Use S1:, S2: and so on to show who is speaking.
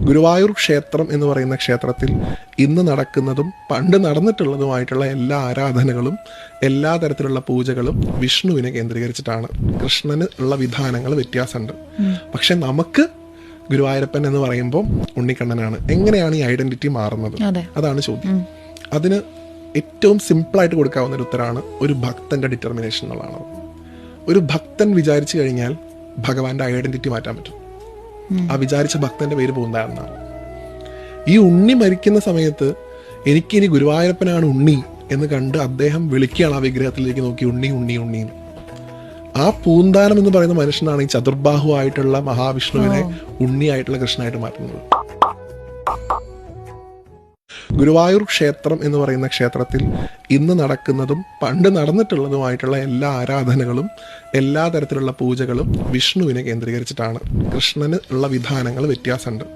S1: ഗുരുവായൂർ ക്ഷേത്രം എന്ന് പറയുന്ന ക്ഷേത്രത്തിൽ ഇന്ന് നടക്കുന്നതും പണ്ട് നടന്നിട്ടുള്ളതുമായിട്ടുള്ള എല്ലാ ആരാധനകളും എല്ലാ തരത്തിലുള്ള പൂജകളും വിഷ്ണുവിനെ കേന്ദ്രീകരിച്ചിട്ടാണ്. കൃഷ്ണന് ഉള്ള വിധാനങ്ങൾ വ്യത്യാസമുണ്ട്. പക്ഷെ നമുക്ക് ഗുരുവായൂരപ്പൻ എന്ന് പറയുമ്പോൾ ഉണ്ണിക്കണ്ണനാണ്. എങ്ങനെയാണ് ഈ ഐഡന്റിറ്റി മാറുന്നത്? അതാണ് ചോദ്യം. അതിന് ഏറ്റവും സിമ്പിളായിട്ട് കൊടുക്കാവുന്ന ഒരു ഉത്തരമാണ് ഒരു ഭക്തന്റെ ഡിറ്റർമിനേഷൻ എന്നുള്ളതാണ്. ഒരു ഭക്തൻ വിചാരിച്ചു കഴിഞ്ഞാൽ ഭഗവാന്റെ ഐഡന്റിറ്റി മാറ്റാൻ പറ്റും. ആ വിചാരിച്ച ഭക്തന്റെ പേര് പോകുന്നതാണെന്നാണ് ഈ ഉണ്ണി മരിക്കുന്ന സമയത്ത് എനിക്കിനി ഗുരുവായൂരപ്പനാണ് ഉണ്ണി എന്ന് കണ്ട് അദ്ദേഹം വിളിക്കുകയാണ് ആ വിഗ്രഹത്തിലേക്ക് നോക്കി ഉണ്ണി ഉണ്ണി ഉണ്ണി ആ പൂന്താനം എന്ന് പറയുന്ന മനുഷ്യനാണ് ഈ ചതുർബാഹു ആയിട്ടുള്ള മഹാവിഷ്ണുവിനെ ഉണ്ണിയായിട്ടുള്ള കൃഷ്ണനായിട്ട് മാറ്റുന്നത്. ഗുരുവായൂർ ക്ഷേത്രം എന്ന് പറയുന്ന ക്ഷേത്രത്തിൽ ഇന്ന് നടക്കുന്നതും പണ്ട് നടന്നിട്ടുള്ളതുമായിട്ടുള്ള എല്ലാ ആരാധനകളും എല്ലാ തരത്തിലുള്ള പൂജകളും വിഷ്ണുവിനെ കേന്ദ്രീകരിച്ചിട്ടാണ്. കൃഷ്ണന് ഉള്ള വിധാനങ്ങൾ വ്യത്യാസമുണ്ട്.